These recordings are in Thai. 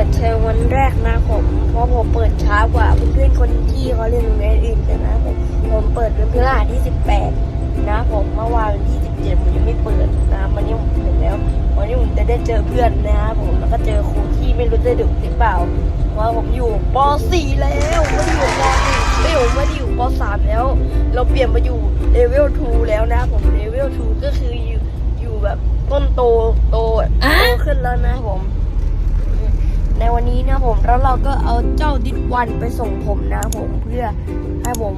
เปิดเทอมวันแรกนะผม เพราะผมเปิดช้ากว่าเพื่อนๆคนที่เขาเรียนโรงเรียนอื่นกันนะผมผมเปิดวันพฤหัสที่ 18 นะผมเมื่อวานวันที่ 17ผมยังไม่เปิดนะวันนี้ผมเปิดแล้ว วันนี้ผมจะได้เจอเพื่อนนะครับผมแล้วก็เจอครูที่ไม่รู้จะดุหรือเปล่าเพราะว่าผมอยู่ป .4 แล้วไม่ได้อยู่ป .1 ไม่อยู่ไม่ได้อยู่ป .3 แล้ว เราเปลี่ยนมาอยู่เลเวล2แล้วนะผมเลเวล2ก็คืออยู่อยู่แบบต้นโตโตโตขึ้นแล้วนะผมในี้นะผมแล้วเราก็เอาเจ้าดิดวันไปส่งผมนะผมเพื่อให้ผม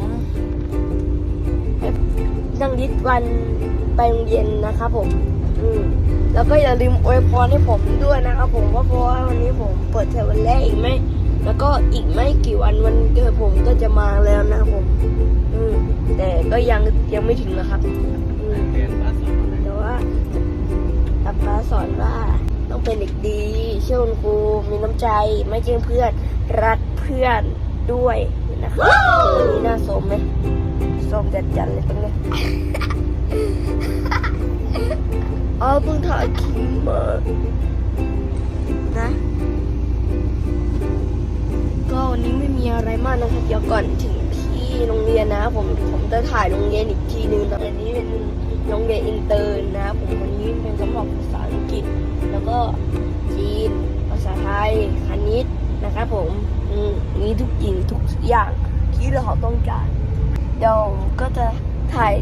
ให้นั่งดิดวันไปโรงเรียนนะครับผม อืมแล้วก็อย่าลืมอวยพรให้ผมด้วยนะครับผมว่าเพราะว่าวันนี้ผมเปิดเทอมวันแรกอีกไหมแล้วก็อีกไม่กี่วันวันเกิดผมก็จะมาแล้วนะครับผม อืมแต่ก็ยังยังไม่ถึงนะครับอืมแต่ว่าอาป้าสอนว่า ต้องเป็นเด็กดี เชื่อคุณครูมีน้ำใจ ไม่เกรงเพื่อน รักเพื่อนด้วยนะคะวันนี้น่าสมไหมสมจัดจันเลยตรงนี้อ๋อเพิ่งถ่ายคลิปมานะก็วันนี้ไม่มีอะไรมากนะครับเดี๋ยวก่อนถึง ที่โรงเรียนนะผมผมจะถ่ายโรงเรียนอีกทีนึงแต่อันนี้เป็นโรงเรียนอินเตอร์นะผมวันนี้เป็นสำหรับภาษาอังกฤษ แล้วก็จีน ภาษาไทยคณิตนะครับผมอืมมีทุกอย่างทุกอย่างที่เราต้องการเดี๋ยวก็จะถ่าย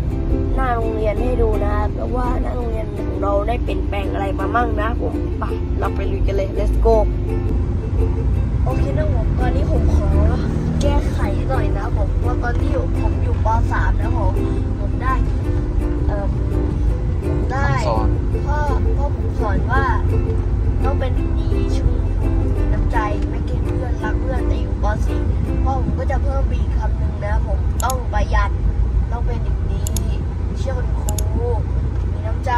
หน้าโรงเรียนให้ดูนะครับแล้วว่าหน้าโรงเรียนของเราได้เปลี่ยนแปลงอะไรมามั่งนะผมไปเราไปลุยกันเลย let's go โอเคนะผมตอนนี้ผมขอแก้ ก็มีคำหนึ่งนะผมต้องประหยัดต้องเป็นเด็กดีเชื่อคุณครูมีน้ำใจ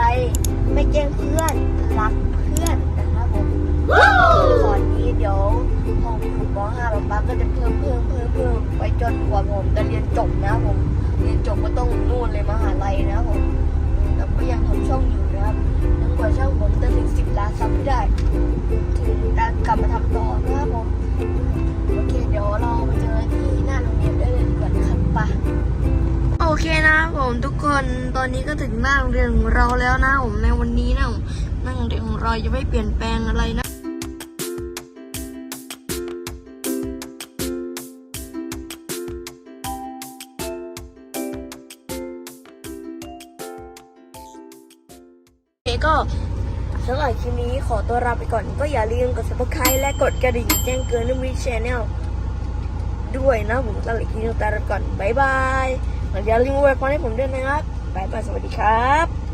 ไม่แกล้งเพื่อนรักเพื่อนนะครับผมสอนนี้เดี๋ยวพอผมป .5 ป๊าป๊าก็จะเพิ่มเพิ่มเพิ่มเพิ่มไปจนกว่าผมจะเรียนจบนะผมเรียนจบก็ต้องนู่นเลยมหาลัยนะผมแต่ก็ยังทำช่องอยู่นะครับจนกว่าช่องผมจะถึงสิบล้านซับ ผมทุกคนตอนนี้ก็ถึงหน้าโรงเรียนของเราแล้วนะผมในวันนี้นะผมน้าโรงเรียนของเรายังไม่เปลี่ยนแปลงอะไรนะโอก็สำหรับคลิปนี้ขอตัวลาไปก่อนก็อย่าลืมกด subscribe และกดกระดิ่งแจ้งเตือนในวิชแนลด้วยนะผมสำหรับคลิปนี้ลาไปก่อน บ๊ายบาย อย่าลืมไว้พรให้ผมด้วยนะครับบายบายสวัสดีครับ